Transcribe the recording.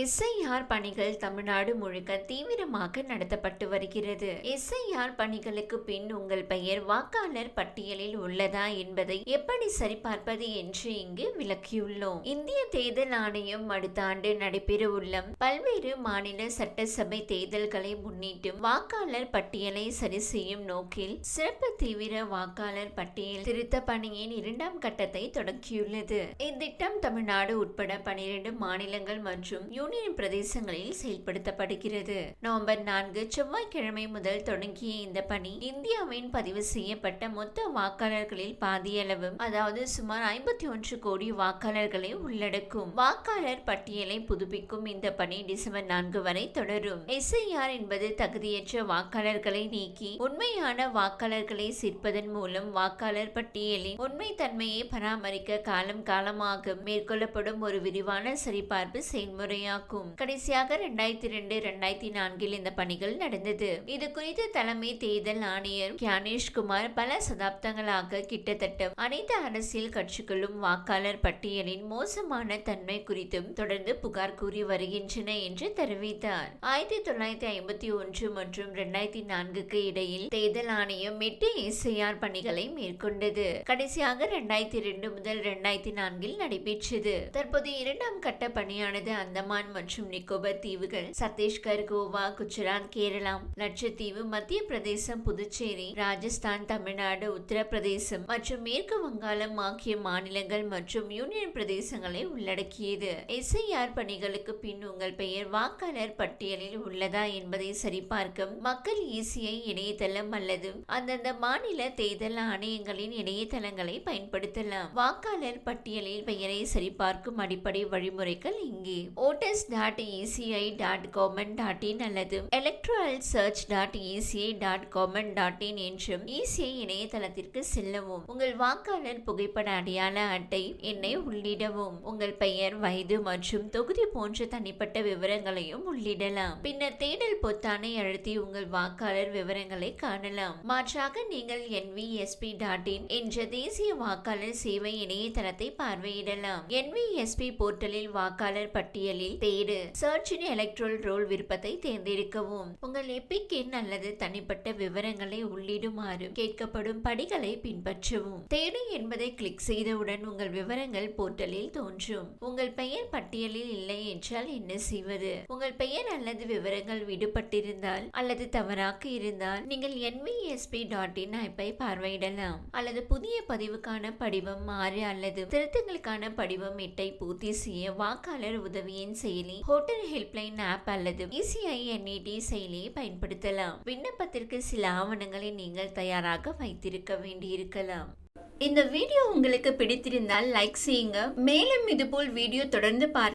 SIR பணிகள் தமிழ்நாடு முழுக்க தீவிரமாக நடத்தப்பட்டு வருகிறது. எஸ்ஐஆர் பணிகளுக்கு பின் உங்கள் பெயர் வாக்காளர் பட்டியலில் உள்ளதா என்பதை எப்படி சரிபார்ப்பது என்று இங்கு விளக்கியுள்ளோம். இந்திய தேர்தல் ஆணையம் அடுத்த ஆண்டு நடைபெறவுள்ள பல்வேறு மாநில சட்டசபை தேர்தல்களை முன்னிட்டு வாக்காளர் பட்டியலை சரி செய்யும் நோக்கில் சிறப்பு தீவிர வாக்காளர் பட்டியல் திருத்த பணியின் இரண்டாம் கட்டத்தை தொடங்கியுள்ளது இத்திட்டம் தமிழ்நாடு உட்பட பனிரெண்டு மாநிலங்கள் மற்றும் யூனியன் பிரதேசங்களில் செயல்படுத்தப்படுகிறது. நவம்பர் நான்கு செவ்வாய்க்கிழமை முதல் தொடங்கிய இந்த பணி இந்தியாவின் பதிவு செய்யப்பட்ட மொத்த வாக்காளர்களில் பாதியளவு அதாவது சுமார் ஐம்பத்தி ஒன்று கோடி வாக்காளர்களை உள்ளடக்கும். வாக்காளர் பட்டியலை புதுப்பிக்கும் இந்த பணி டிசம்பர் நான்கு வரை தொடரும். எஸ்ஐஆர் என்பது தகுதியற்ற வாக்காளர்களை நீக்கி உண்மையான வாக்காளர்களை சேர்ப்பதன் மூலம் வாக்காளர் பட்டியலின் உண்மை தன்மையை பராமரிக்க காலம் காலமாக மேற்கொள்ளப்படும் ஒரு விரிவான சரிபார்ப்பு செயல்முறை. செயல்முறையாகும் கடைசியாக இரண்டாயிரத்தி ரெண்டு இரண்டாயிரத்தி நான்கில் இந்த பணிகள் நடந்தது. இது குறித்து தலைமை தேர்தல் ஆணையர் கியானேஷ்குமார் பல சதாப்தங்களாக கிட்டத்தட்ட அனைத்து அரசியல் கட்சிகளும் வாக்காளர் பட்டியலின் மோசமான தன்மை குறித்தும் தொடர்ந்து புகார் கூறி வருகின்றன என்று தெரிவித்தார். ஆயிரத்தி தொள்ளாயிரத்தி ஐம்பத்தி ஒன்று மற்றும் இரண்டாயிரத்தி நான்குக்கு இடையில் தேர்தல் ஆணையம் எட்டு எஸ்ஐஆர் பணிகளை மேற்கொண்டது. கடைசியாக இரண்டாயிரத்தி ரெண்டு முதல் இரண்டாயிரத்தி நான்கில் நடைபெற்றது. தற்போது இரண்டாம் கட்ட பணியானது அந்தமான் மற்றும் நிக்கோபர் தீவுகள் சத்தீஸ்கர் கோவா குஜராத் கேரளம் லட்சத்தீவு மத்திய பிரதேசம் புதுச்சேரி ராஜஸ்தான் தமிழ்நாடு உத்தரப்பிரதேசம் மற்றும் மேற்கு வங்காளம் ஆகிய மாநிலங்கள் மற்றும் யூனியன் பிரதேசங்களை உள்ளடக்கியது. எஸ்ஐஆர் பணிகளுக்கு பின் உங்கள் பெயர் வாக்காளர் பட்டியலில் உள்ளதா என்பதை சரிபார்க்கும் மக்கள் இசிஐ இணையதளம் அல்லது அந்தந்த மாநில தேர்தல் ஆணையங்களின் இணையதளங்களை பயன்படுத்தலாம். வாக்காளர் பட்டியலில் பெயரை சரிபார்க்கும் அடிப்படை வழிமுறைகள் இங்கே. Voters dot ECI dot government dot in அல்லது electoral search dot ECI dot government dot in என்றும் இசிஐ இணையதளத்திற்கு செல்லவும். உங்கள் வாக்காளர் புகைப்பட அடையாள அட்டை எண்ணை உள்ளிடவும். உங்கள் பெயர் வயது மற்றும் தொகுதி போன்ற தனிப்பட்ட விவரங்களையும் உள்ளிடலாம். பின்னர் தேடல் பொத்தானை அழுத்தி உங்கள் வாக்காளர் விவரங்களை காணலாம். மாற்றாக நீங்கள் என்விஎஸ்பி டாட் இன் என்ற தேசிய வாக்காளர் சேவை இணையதளத்தை பார்வையிடலாம். என்விஎஸ்பி போர்ட்டலில் வாக்காளர் பட்டியலில் தேடு. சர்ச் இன் எலக்ட்ரல் ரோல் விருப்பத்தை தேர்ந்தெடுக்கவும். உங்கள் எபிக் எண் அல்லது தனிப்பட்ட விவரங்களை உள்ளிடுமாறு கேட்கப்படும் படிகளை பின்பற்றவும். தேடு என்பதை கிளிக் செய்தவுடன் உங்கள் விவரங்கள் போர்ட்டலில் தோன்றும். உங்கள் பெயர் பட்டியலில் இல்லை என்றால் என்ன செய்வது? உங்கள் பெயர் அல்லது விவரங்கள் விடுபட்டிருந்தால் அல்லது தவறாக இருந்தால் நீங்கள் என்விஎஸ்பி டாட் இன் ஐப்பை பார்வையிடலாம். அல்லது புதிய பதிவுக்கான படிவம் ஆறு அல்லது திருத்தங்களுக்கான படிவம் எட்டை பூர்த்தி செய்ய வாக்காளர் உதவியின் செயலி ஹோட்டல் ஹெல்ப்லைன் ஆப் அல்லது இசிஐஎன்இடி செயலியை பயன்படுத்தலாம். விண்ணப்பத்திற்கு சில ஆவணங்களை நீங்கள் தயாராக வைத்திருக்க வேண்டியிருக்கலாம். இந்த வீடியோ உங்களுக்கு பிடித்திருந்தால் லைக் செய்யுங்க. மேலும் இதுபோல் வீடியோ தொடர்ந்து பார்க்க